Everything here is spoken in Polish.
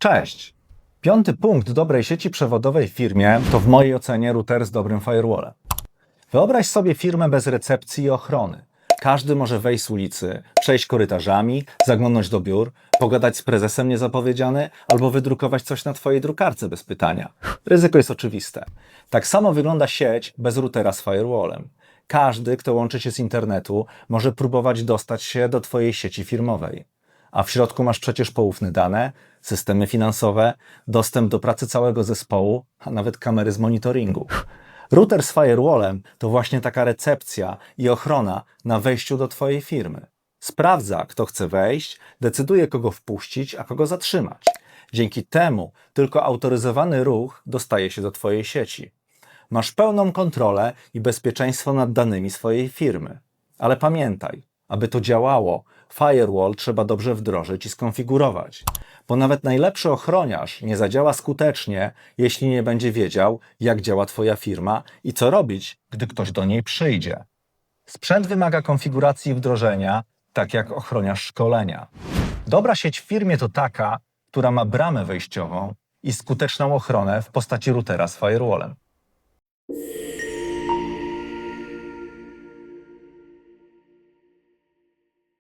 Cześć! Piąty punkt dobrej sieci przewodowej w firmie to w mojej ocenie router z dobrym firewallem. Wyobraź sobie firmę bez recepcji i ochrony. Każdy może wejść z ulicy, przejść korytarzami, zaglądnąć do biur, pogadać z prezesem niezapowiedziany albo wydrukować coś na Twojej drukarce bez pytania. Ryzyko jest oczywiste. Tak samo wygląda sieć bez routera z firewallem. Każdy, kto łączy się z internetu, może próbować dostać się do Twojej sieci firmowej. A w środku masz przecież poufne dane, systemy finansowe, dostęp do pracy całego zespołu, a nawet kamery z monitoringu. Router z firewallem to właśnie taka recepcja i ochrona na wejściu do Twojej firmy. Sprawdza, kto chce wejść, decyduje, kogo wpuścić, a kogo zatrzymać. Dzięki temu tylko autoryzowany ruch dostaje się do Twojej sieci. Masz pełną kontrolę i bezpieczeństwo nad danymi swojej firmy. Ale pamiętaj, aby to działało, firewall trzeba dobrze wdrożyć i skonfigurować. Bo nawet najlepszy ochroniarz nie zadziała skutecznie, jeśli nie będzie wiedział, jak działa Twoja firma i co robić, gdy ktoś do niej przyjdzie. Sprzęt wymaga konfiguracji i wdrożenia, tak jak ochroniarz szkolenia. Dobra sieć w firmie to taka, która ma bramę wejściową i skuteczną ochronę w postaci routera z firewallem.